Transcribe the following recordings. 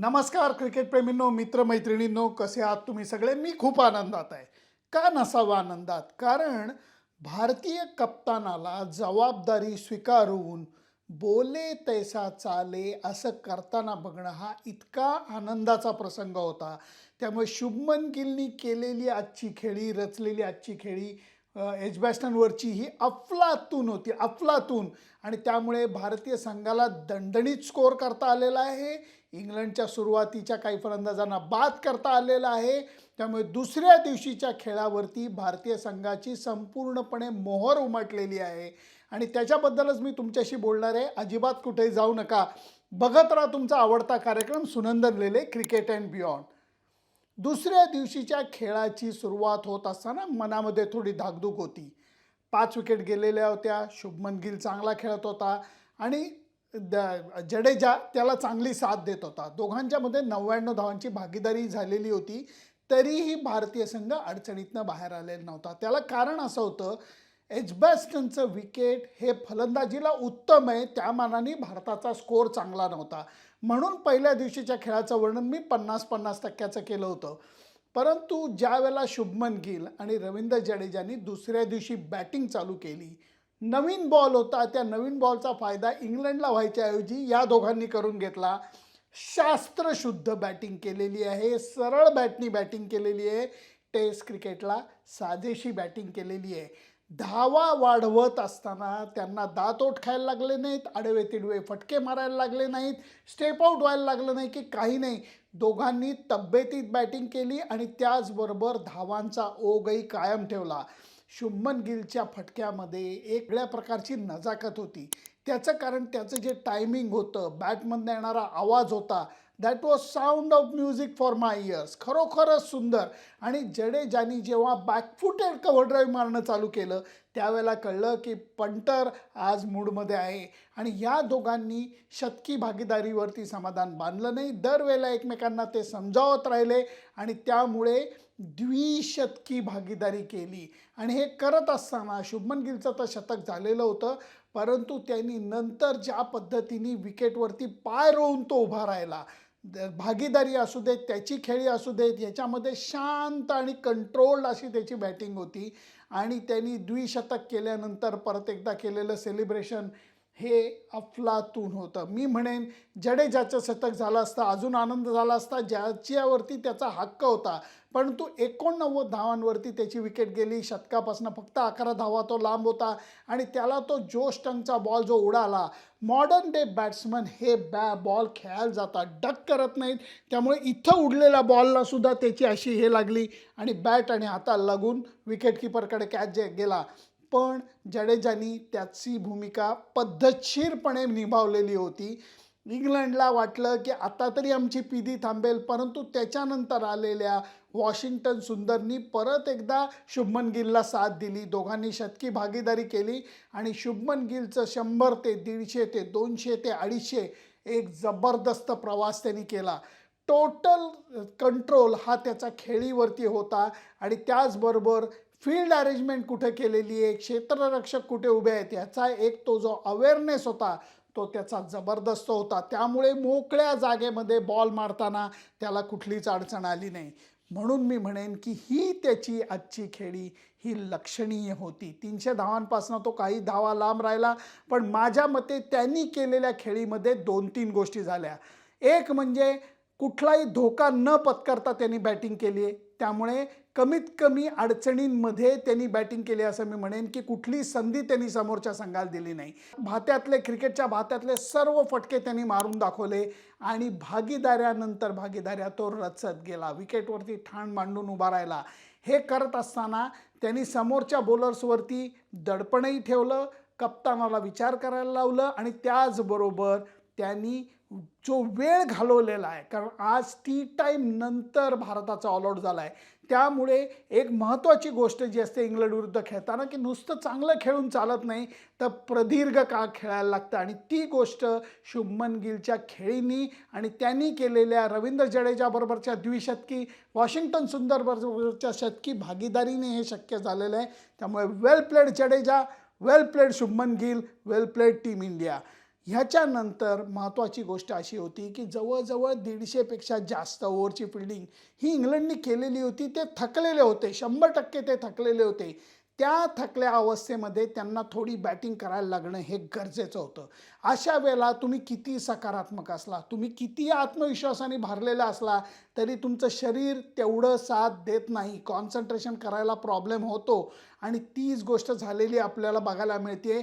नमस्कार क्रिकेटप्रेमींनो मित्रमैत्रिणींनो कसे आहात तुम्ही सगळे? मी खूप आनंदात आहे. का नसावं आनंदात? कारण भारतीय कप्तानाला जबाबदारी स्वीकारून बोले तैसा चाले असं करताना बघणं हा इतका आनंदाचा प्रसंग होता. त्यामुळे शुभमन गिलनी केलेली आजची खेळी रचलेली आजची खेळी एजबॅस्टनवरची ही अफलातून होती अफलातून. आणि त्यामुळे भारतीय संघाला दणदणीत स्कोअर करता आलेला आहे. इंग्लंडच्या सुरुवातीच्या काही फलंदाजांना बाद करता आलेला आहे. त्यामुळे दुसऱ्या दिवशीच्या खेळावरती भारतीय संघाची संपूर्णपणे मोहर उमटलेली आहे. आणि त्याच्याबद्दलच मी तुमच्याशी बोलणार आहे. अजिबात कुठेही जाऊ नका. बघत राहा तुमचा आवडता कार्यक्रम Sunandan Lele cricket and beyond. दुसऱ्या दिवशीच्या खेळाची सुरुवात होत असताना मनामध्ये थोडी धाकधूक होती. पाच विकेट गेलेल्या होत्या. शुभमन गिल चांगला खेळत होता आणि द जडेजा त्याला चांगली साथ देत होता. दोघांच्यामध्ये नव्याण्णव धावांची भागीदारी झालेली होती. तरीही भारतीय संघ अडचणीतनं बाहेर आलेला नव्हता. त्याला कारण असं होतं एजबॅस्टनचं विकेट हे फलंदाजीला उत्तम आहे. त्या मानाने भारताचा स्कोअर चांगला नव्हता. म्हणून पहिल्या दिवशीच्या खेळाचं वर्णन मी पन्नास पन्नास टक्क्याचं केलं होतं. परंतु ज्या वेळेला शुभमन गिल आणि रवींद्र जडेजानी दुसऱ्या दिवशी बॅटिंग चालू केली नवीन बॉल होता त्या नवीन बॉलचा फायदा इंग्लंडला व्हायच्याऐवजी या दोघांनी करून घेतला. शास्त्रशुद्ध बॅटिंग केलेली आहे सरळ बॅटनी बॅटिंग केलेली आहे. टेस्ट क्रिकेटला साजेशी बॅटिंग केलेली आहे. धावा वाढवत असताना त्यांना दातोट खायला लागले नाहीत आडवे तिडवे फटके मारायला लागले नाहीत स्टेप आऊट व्हायला लागलं नाही की काही नाही. दोघांनी तब्येतीत बॅटिंग केली आणि त्याचबरोबर धावांचा ओघही कायम ठेवला. शुभमन गिलच्या फटक्यामध्ये एक वेगळ्या प्रकारची नजाकत होती. त्याचं कारण त्याचं जे टायमिंग होतं बॅटमधनं येणारा आवाज होता that was sound of music for my ears खरोखरच सुंदर. आणि जडेजानी जेव्हा बॅकफुटेड कव्हर ड्राईव्ह मारणं चालू केलं त्यावेळेला कळलं की पंटर आज मूडमध्ये आहे. आणि या दोघांनी शतकी भागीदारीवरती समाधान बांधलं नाही. दरवेळेला एकमेकांना ते समजावत राहिले आणि त्यामुळे द्विशतकी भागीदारी केली. आणि हे करत असताना शुभमन गिलचं तर शतक झालेलं होतं. परंतु त्यांनी नंतर ज्या पद्धतीने विकेटवरती पाय रोवून तो उभा राहिला भागीदारी असू देत त्याची खेळी असू देत याच्यामध्ये शांत आणि कंट्रोल्ड अशी त्याची बॅटिंग होती. आणि त्यांनी द्विशतक केल्यानंतर परत एकदा केलेलं सेलिब्रेशन हे अफलातून होतं. मी म्हणेन जडेजाचं शतक झालं असतं अजून आनंद झाला असता ज्याच्यावरती त्याचा हक्क होता परंतु एकोणनव्वद धावांवरती त्याची विकेट गेली शतकापासून फक्त अकरा धावा तो लांब होता आणि त्याला तो जोश टंगचा बॉल जो उडाला मॉडर्न डे बॅट्समन हे बॅ बॉल खेळायला जातात डक करत नाहीत त्यामुळे इथं उडलेल्या बॉलला सुद्धा त्याची अशी हे लागली आणि बॅट आणि हाताला लागून विकेटकीपरकडे कॅच जे गेला. पण जडेजानी त्याची भूमिका पद्धतशीरपणे निभावलेली होती. इंग्लंडला वाटलं की आता तरी आमची पिदी थांबेल परंतु त्याच्यानंतर आलेल्या वॉशिंग्टन सुंदरनी परत एकदा शुभमन गिलला साथ दिली. दोघांनी शतकी भागीदारी केली आणि शुभमन गिलचं शंभर ते दीडशे ते दोनशे ते अडीचशे एक जबरदस्त प्रवास त्यांनी केला. टोटल कंट्रोल हा त्याचा खेळीवरती होता आणि त्याचबरोबर फील्ड अरेंजमेंट कुठे केलेली आहे? क्षेत्ररक्षक कुठे उभे आहेत? याचा एक तो जो अवेअरनेस होता तो त्याचा जबरदस्त होता. त्यामुळे मोकळ्या जागेमध्ये बॉल मारताना त्याला कुठलीच अडचण आली नाही. म्हणून मी म्हणेन की ही त्याची आजची खेळी ही लक्षणीय होती. तीनशे धावांपासून तो काही धावा लांब राहिला पण माझ्या मते त्यांनी केलेल्या खेळीमध्ये दोन तीन गोष्टी झाल्या. एक म्हणजे कुठलाही धोका न पत्करता त्यांनी बॅटिंग केली आहे. त्यामुळे कमीत कमी अडचणींमध्ये त्यांनी बॅटिंग केली असं मी म्हणेन की कुठली संधी त्यांनी समोरच्या संघाला दिली नाही. भात्यातले क्रिकेटच्या भात्यातले सर्व फटके त्यांनी मारून दाखवले आणि भागीदाऱ्यानंतर भागीदाऱ्या तो रचत गेला. विकेटवरती ठाण मांडून उभा राहिला. हे करत असताना त्यांनी समोरच्या बॉलर्सवरती दडपणही ठेवलं कप्तानाला विचार करायला लावलं आणि त्याचबरोबर त्यांनी जो वेळ घालवलेला आहे कारण आज टी टाईम नंतर भारताचा ऑलआउट झाला आहे त्यामुळे एक महत्त्वाची गोष्ट जी असते इंग्लंड विरुद्ध खेळताना की नुसतं चांगलं खेळून चालत नाही तर प्रदीर्घ काळ खेळायला लागतं. आणि ती गोष्ट शुभमन गिलच्या खेळीनी आणि त्यांनी केलेल्या रवींद्र जडेजाबरोबरच्या द्विशतकी वॉशिंग्टन सुंदर बरोबरच्या शतकी भागीदारीने हे शक्य झालेलं आहे. त्यामुळे well played Jadeja well played Shubman Gill well played team India. ह्याच्यानंतर महत्त्वाची गोष्ट अशी होती की जवळजवळ दीडशेपेक्षा जास्त ओव्हरची फिल्डिंग ही इंग्लंडने केलेली होती. ते थकलेले होते. शंभर टक्के ते थकलेले होते. त्या थकल्या अवस्थेमध्ये त्यांना थोडी बॅटिंग करायला लागणं हे गरजेचं होतं. अशा वेळेला तुम्ही किती सकारात्मक असला तुम्ही किती आत्मविश्वासाने भरलेला असला तरी तुमचं शरीर तेवढं साथ देत नाही. कॉन्सन्ट्रेशन करायला प्रॉब्लेम होतो. आणि तीच गोष्ट झालेली आपल्याला बघायला मिळते.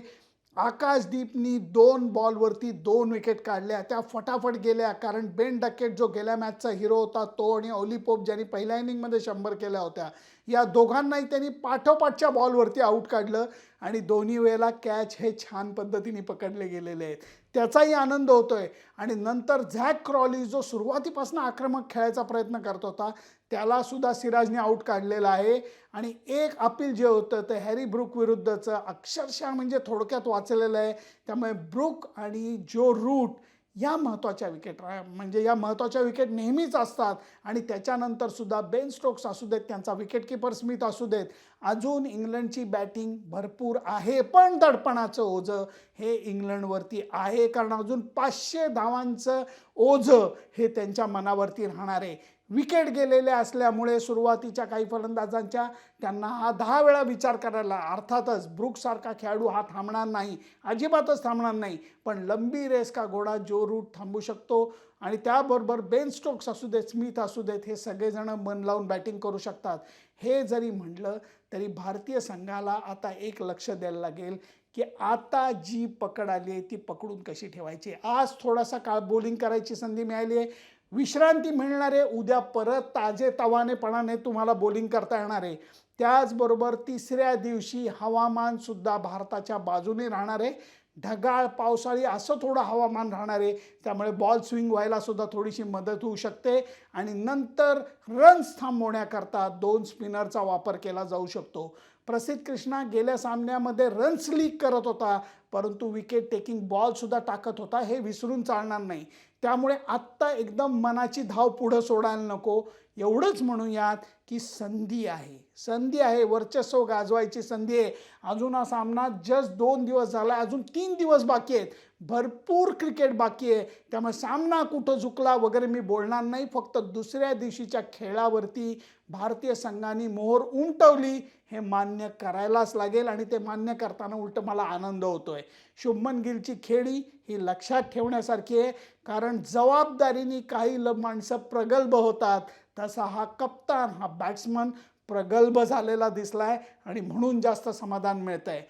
आकाशदीपनी दोन बॉलवरती दोन विकेट काढल्या. त्या फटाफट गेल्या कारण बेन डकेट जो गेल्या मॅचचा हिरो होता तो आणि ओली पोप ज्यांनी पहिल्या इनिंगमध्ये शंभर केल्या होत्या या दोघांनाही त्यांनी पाठोपाठच्या बॉलवरती आऊट काढलं आणि दोन्ही वेळेला कॅच हे छान पद्धतीने पकडले गेलेले आहेत. त्याचाही आनंद होतोय. आणि नंतर झॅक क्रॉली जो सुरुवातीपासून आक्रमक खेळायचा प्रयत्न करत होता त्याला सुद्धा सिराजने आऊट काढलेला आहे. आणि एक अपील जे होतं ते हॅरी ब्रुक विरुद्धचं अक्षरशः म्हणजे थोडक्यात वाचलेलं आहे. त्यामुळे ब्रुक आणि जो रूट या महत्त्वाच्या विकेट म्हणजे या महत्त्वाच्या विकेट नेहमीच असतात. आणि त्याच्यानंतर सुद्धा बेन स्टोक्स असू देत त्यांचा विकेटकीपर स्मिथ असू देत अजून इंग्लंडची बॅटिंग भरपूर आहे पण दडपणाचं ओझं हे इंग्लंडवरती आहे. कारण अजून पाचशे धावांचं ओझ हे त्यांच्या मनावरती राहणार. आहे विकेट गेलेले असल्यामुळे सुरुवातीच्या काही फलंदाजांच्या त्यांना हा दहा वेळा विचार करायला अर्थातच ब्रुकसारखा खेळाडू हा थांबणार नाही अजिबातच थांबणार नाही पण लंबी रेस का घोडा जो रूट थांबू शकतो आणि त्याबरोबर बेन स्टोक्स असू देत स्मिथ असू देत हे सगळेजण मन लावून बॅटिंग करू शकतात. हे जरी म्हटलं तरी भारतीय संघाला आता एक लक्ष द्यायला लागेल की आता जी पकड आली आहे ती पकडून कशी ठेवायची? आज थोडासा काळ बॉलिंग करायची संधी मिळाली आहे. विश्रांती मिळणार आहे. उद्या परत ताजे तवानेपणाने तुम्हाला बॉलिंग करता येणार आहे. त्याचबरोबर तिसऱ्या दिवशी हवामानसुद्धा भारताच्या बाजूने राहणार आहे. ढगाळ पावसाळी असं थोडं हवामान राहणार आहे. त्यामुळे बॉल स्विंग व्हायला सुद्धा थोडीशी मदत होऊ शकते. आणि नंतर रन्स थांबवण्याकरता दोन स्पिनरचा वापर केला जाऊ शकतो. प्रसिद्ध कृष्णा गेल्या सामन्यामध्ये रन्स लीक करत होता परंतु विकेट टेकिंग बॉलसुद्धा टाकत होता हे विसरून चालणार नाही. त्यामुळे आत्ता एकदम मनाची धाव पुढं सोडायला नको. एवढंच म्हणूयात की संधी आहे. संधी आहे वर्चस्व गाजवायची संधी आहे. अजून हा सामना जस्ट दोन दिवस झाला अजून तीन दिवस बाकी आहेत. भरपूर क्रिकेट बाकी आहे. त्यामुळे सामना कुठं चुकला वगैरे मी बोलणार नाही. फक्त दुसऱ्या दिवशीच्या खेळावरती भारतीय संघाने मोहर उमटवली हे मान्य करायलाच लागेल आणि ते मान्य करताना उलट मला आनंद होतोय. शुभमन गिलची खेळी ही लक्षात ठेवण्यासारखी आहे. कारण जबाबदारीने काही ल माणसं प्रगल्भ होतात. तसा हा कप्तान हा बॅट्समन प्रगल्भ झालेला दिसलाय आणि म्हणून जास्त समाधान मिळत आहे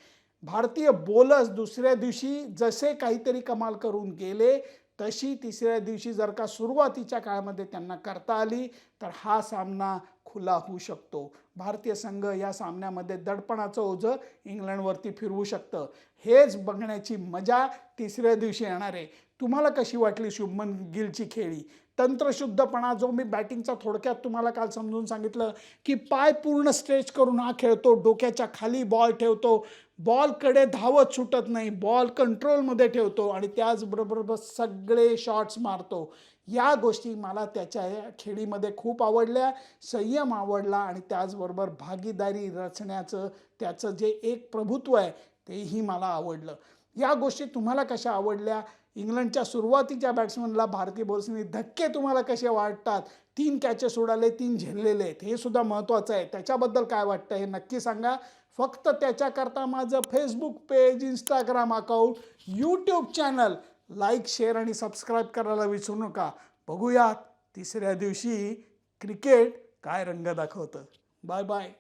भारतीय बोलर्स दुसऱ्या दिवशी जसे काहीतरी कमाल करून गेले तशी तिसऱ्या दिवशी जर का सुरुवातीच्या काळामध्ये त्यांना करता आली तर हा सामना खुला होऊ शकतो. भारतीय संघ या सामन्यामध्ये दडपणाचं ओझं इंग्लंडवरती फिरवू शकतं. हेच बघण्याची मजा तिसऱ्या दिवशी येणार आहे. तुम्हाला कशी वाटली शुभमन गिलची खेळी? तंत्रशुद्धपणा जो मी बॅटिंगचा थोडक्यात तुम्हाला काल समजून सांगितलं की पाय पूर्ण स्ट्रेच करून हा खेळतो डोक्याच्या खाली बॉल ठेवतो. बॉलकडे धावत सुटत नाही बॉल कंट्रोलमध्ये ठेवतो आणि त्याचबरोबर सगळे शॉट्स मारतो. या गोष्टी मला त्याच्या खेळीमध्ये खूप आवडल्या संयम आवडला आणि त्याचबरोबर भागीदारी रचण्याचं त्याचं जे एक प्रभुत्व आहे तेही मला आवडलं. या गोष्टी तुम्हाला कशा आवडल्या? इंग्लंडच्या सुरुवातीच्या बॅट्समनला भारतीय बॉल्सने धक्के तुम्हाला कसे वाटतात? तीन कॅचेस उडाले तीन झेललेले आहेत. हे सुद्धा महत्त्वाचं आहे. त्याच्याबद्दल काय वाटतं हे नक्की सांगा. फक्त त्याच्याकरता माझं Facebook page Instagram account YouTube channel like share आणि सबस्क्राईब करायला विसरू नका. बघूयात तिसऱ्या दिवशी क्रिकेट काय रंग दाखवतं. Bye bye